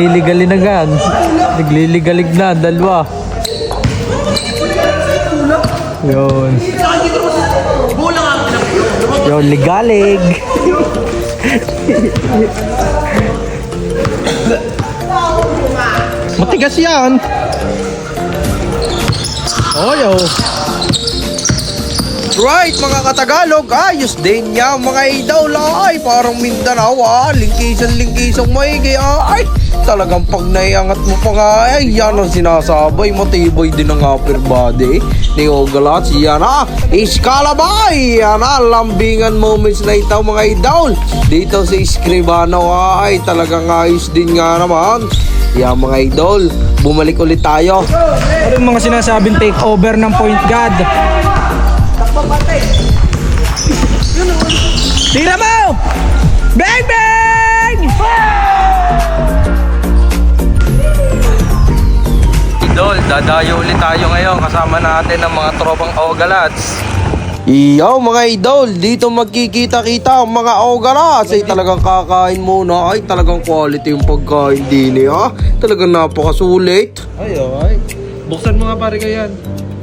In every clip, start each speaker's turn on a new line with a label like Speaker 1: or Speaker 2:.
Speaker 1: Nagliligalinagan. Nagliligalig na, dalawa. Yun. Yun, ligalig.
Speaker 2: Matigas yan.
Speaker 1: Oh.
Speaker 2: Right, mga katagalog, ayos din niya mga idol, ay, parang Mindanao, ah, lingkisan-lingkisang maigi, ah, ay, talagang pag naiangat mo pa nga, ay, yan ang sinasabay, matibay din ang upper body, ni Ogalats, yan ah, iskalabay, yan ah, lambingan moments na ito mga idol, dito sa Escribano, ah, ay, talagang ayos din nga naman, yan mga idol, bumalik ulit tayo,
Speaker 1: Ano yung mga sinasabing take over ng point guard? Tira mo! Bang bang! Idol, dadayo ulit tayo ngayon kasama natin ang mga tropang Ogalats.
Speaker 2: Iyaw mga idol, dito magkikita-kita ang mga ogaras ay talagang kakain muna ay talagang quality yung pagkain din eh ha. Talagang napakasulit.
Speaker 1: Ay, ay. Buksan mo nga pare kayan.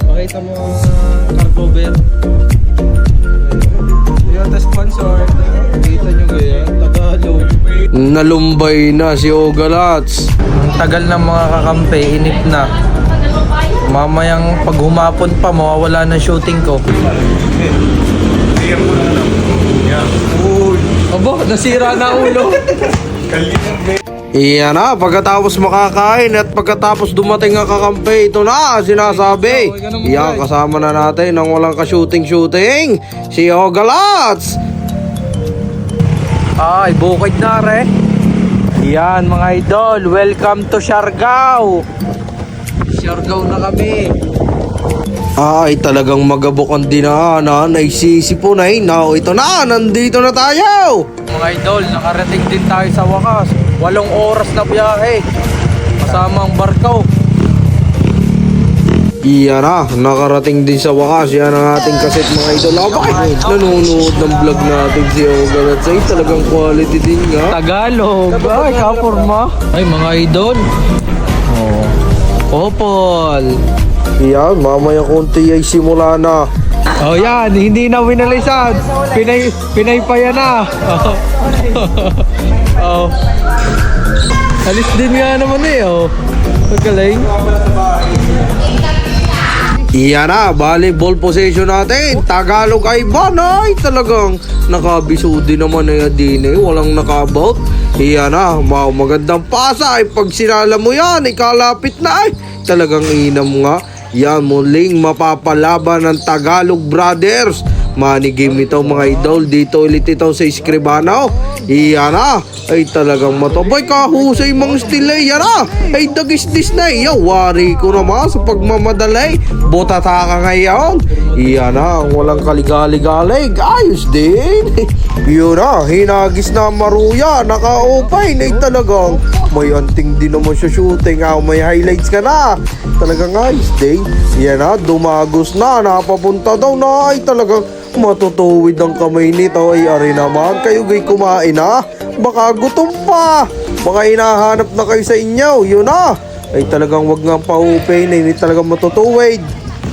Speaker 1: Pakita mo ang bear. Toyota sponsor. Kita nyo ganyan. Tagalog.
Speaker 2: Nalumbay na si Ogalats.
Speaker 1: Ang tagal ng mga kakampi, inip na. Mamayang pag humapon pa, mawawala na shooting ko. Abo, nasira na ulo.
Speaker 2: Iyan na, pagkatapos makakain at pagkatapos dumating ang kakampi, ito na, sinasabi. Iyan, kasama na natin ang walang ka-shooting-shooting, si Ogalats.
Speaker 1: Ay, bukid na re. Yan mga idol, welcome to Siargao. Siargao na kami.
Speaker 2: Ay, talagang magabok ang dinaanan ay sisipon Now, ito na, nandito na tayo.
Speaker 1: Mga idol, nakarating din tayo sa wakas. Walong oras na biyahe. Kasama ang barkaw.
Speaker 2: Iyan na, nakarating din sa wakas. Yan ang ating kaset mga idol. Ah, bakit nanonood ng vlog natin si Ogan at say talagang quality din nga.
Speaker 1: Tagalog. Ay, kaporma. Ay, mga idol. Oh. Popol.
Speaker 2: Iyan, mamaya konti ay simula na.
Speaker 1: Oh, yan. Hindi na winalisan. Pinay, pinaypaya na. Oh. oh. Alis din nga naman eh, oh. Magaling.
Speaker 2: Iyan na, volleyball possession natin. Tagalog ay banay. Talagang nakabiso din naman na yan din eh. Walang nakabout. Iyan na, ma magandang pasa. Ay pag sinala mo yan, ikalapit na ay. Talagang inam nga. Yan muling mapapalaban ng Tagalog Brothers. Money game ito mga idol. Dito ulit ito sa Escribano. Iyan na. Ay talagang matabay kahusay mga stile. Iyan na. Ay dagis-dis na. Iya, wari ko naman sa pagmamadalay. Botata ka ngayon. Iyan na. Ang walang kaligaligalig. Ayos din. Yun na. Hinagis na maruya. Naka-opay. Ay talagang may anting din naman sa shooting. Ah, may highlights ka na. Talagang ayos din. Yan na. Dumagos na. Napapunta daw na. Ay talagang matutuwid ang kamay nito ay ari naman kayo gay kumain na baka gutom pa. Baka hinahanap na kayo sa inyo yun na ay talagang wag nga paupay na hindi talagang matutuwid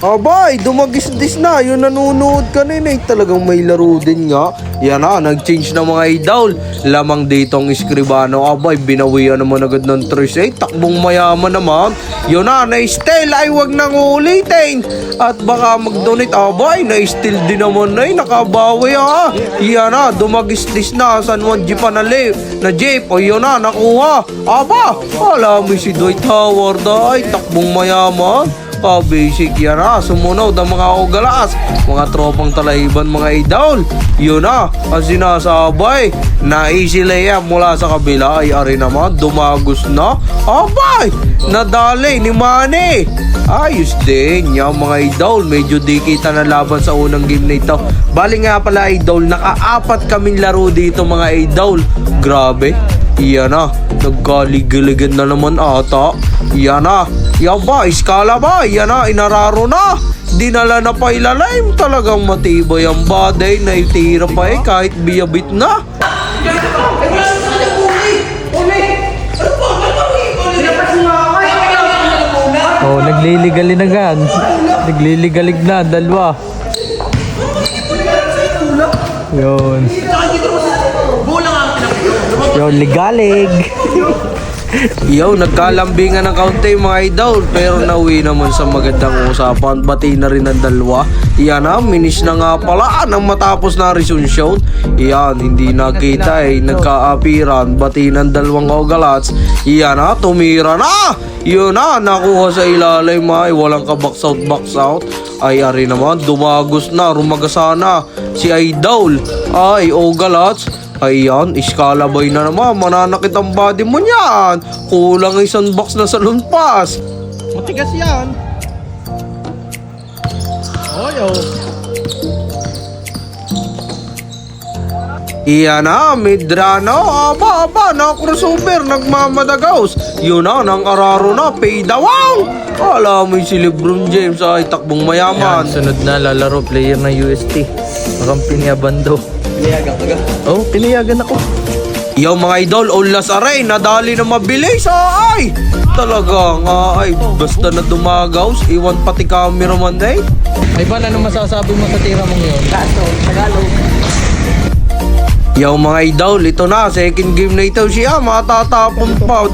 Speaker 2: Abay, dumagis-dis na. Yun nanonood kanina eh. Talagang may laro din nga. Yan na, nag-change na mga idol. Lamang dito ang eskribano. Abay, binawian naman agad ng tres. Eh, takbong mayaman naman. Yun na, na-steal ay wag nang ulitin. At baka mag-donate. Abay, na-steal din naman na eh. Nakabawi ha. Yan na, dumagis-dis na. San Juan Jeep na live. Na jeep. O yun na, nakuha. Aba, alam mo si Dwight Howard ay takbong mayaman. Pa-basic yan na, sumunaw ang mga ogalas, mga tropang talahiban mga idol. Yun na, ang sinasabay, na layup mula sa kabila ay ari naman, dumagos na. Abay, nadali ni Manny. Ayos din, yung mga idol, medyo di kita na laban sa unang game na ito. Bali nga pala idol, nakaapat kaming laro dito mga idol. Grabe, Iyan na, nagkaligiligan na naman ata. Iyan na, yan ba, iskala ba? Iyan na, inararo na. Dinala na pa ilalim. Talagang matibay ang body. Naitira pa eh, kahit biyabit na.
Speaker 1: Oh, nagliligali na gan. Nagliligalig na, dalawa. Yun. Yun, ligalig.
Speaker 2: Yo, nagkalambingan ng kaunti mga idol pero nauwi naman sa magandang usapan. Bati na rin ang dalawa. Iyan na, finish na nga pala nang matapos na resume show. Iyan, hindi nakita eh, nagkaapiran. Bati ng dalawang ogalats. Iyan na, tumira na! Yun na, nakuha sa ilalim ay walang ka box out box out. Ay ari naman, dumagos na, rumagasa na. Si Idol, ay ogalats. Ayan, iskalabay na naman. Mananakit ang body mo niyan. Kulang isang box na salon pass.
Speaker 1: Matigas yan. Oyo.
Speaker 2: Iyan na, midrano. Aba, aba, na crossover. Nagmamadagaos. Yun na, nang araro na. Pay the wow! Alam mo si Lebron James ay takbong
Speaker 1: Yan,
Speaker 2: mayaman.
Speaker 1: sunod na lalaro player ng UST. Mukhang piniabando. Piniyagan ka Oh, piniyagan ako.
Speaker 2: Yo mga idol, Olas Aray, nadali na mabilis. Ay! Talagang, ay, basta na dumagaws. Iwan pati cameraman eh.
Speaker 1: Ay ba, ano masasabi mo sa tira mong yun? Kaso, Tagalog.
Speaker 2: Yo mga idol, ito na, second game na ito siya, matatapon pa.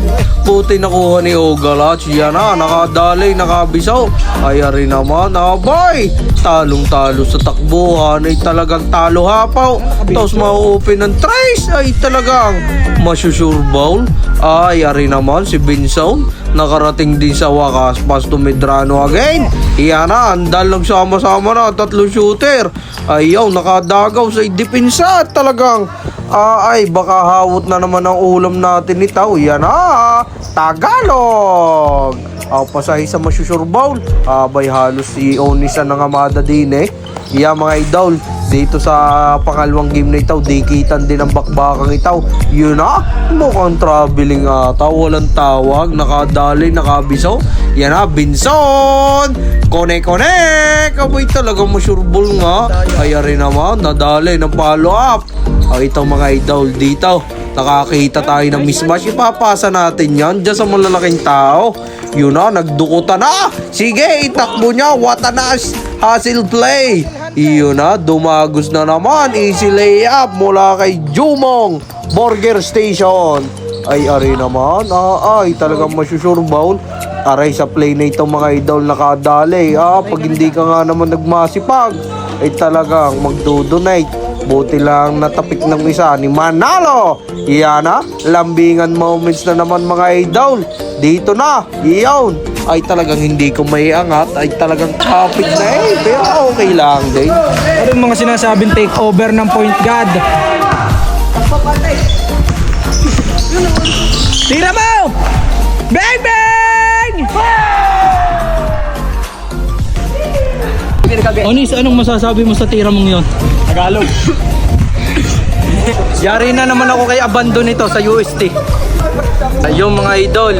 Speaker 2: Puti nakuha ni Ogalat, siya na, nakadali, nakabisaw. Ay rin naman, abay, talong-talo sa takbuhan, ay talagang talo hapaw. Tapos ma-open ng trace, ay talagang masusure bowl. Ay rin naman, si Binsaw, nakarating din sa wakas, pas to Medrano again. Iyan na, andal lang sama-sama na, tatlo shooter. Ayaw, nakadagaw sa depensa talagang ah, ay baka hawot na naman ang ulam natin ni Tao. Yan na, Tagalog! Aw pasahi sa masusure bowl. Abay halos si Onisa ng Amada din eh. Yeah mga idol, dito sa pangalawang game na ito, dikitan din ang bakbakang itaw. Yun na, mukhang traveling ata, walang tawag, nakadali, nakabisaw. Yan na, Binson! Kone-kone! Kabay talaga masureball nga. Kaya rin naman, nadali ng follow up. Ay, ito mga idol dito. Nakakita tayo ng mismatch. Ipapasa natin yan dyan sa malalaking tao. Yun na, nagdukutan na. Sige, itakbo niya. What a nice hustle play. Yun na, dumagos na naman. Easy layup mula kay Jumong Burger Station. Ay, ari naman. Ah, ay, talagang masusure bowl. Aray sa play na ito mga idol nakadali. Ah, pag hindi ka nga naman nagmasipag, ay talagang magdo-donate. Buti lang natapik ng isa ni Manalo. Iyan na, lambingan moments na naman mga idol. Dito na, iyon. Ay talagang hindi ko may angat, ay talagang topic na eh. Pero okay lang din.
Speaker 3: Ano mga sinasabing take over ng point guard? Tira mo! Bang Onis, anong masasabi mo sa tira mong yon? Tagalog.
Speaker 1: Yari na naman ako kay Abando nito sa UST. Yung mga idol,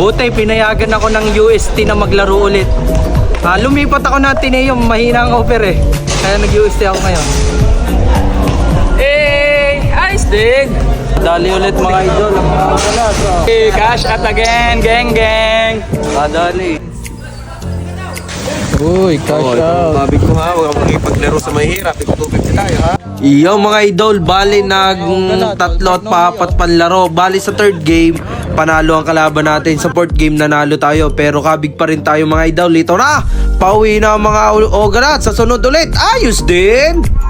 Speaker 1: buti pinayagan ako ng UST na maglaro ulit. Ah, lumipat ako ng Ateneo, mahina ang offer eh. Kaya nag-UST ako ngayon.
Speaker 3: Hey! Ayos din!
Speaker 1: Dali ulit mga idol, ang mga wala. So,
Speaker 3: Hey, cash out again! Gang gang!
Speaker 1: kadali. Uy, cash out.
Speaker 4: Sabi ko ha, huwag kang makipaglaro sa mahirap. Ikutubig tayo ha.
Speaker 2: Iyo mga idol, bali nag tatlo at paapat panlaro. Bali sa third game, panalo ang kalaban natin. Sa fourth game, nanalo tayo. Pero kabig pa rin tayo mga idol. Ito na, pauwi na ang mga ogarat. Sa sunod ulit, ayos din!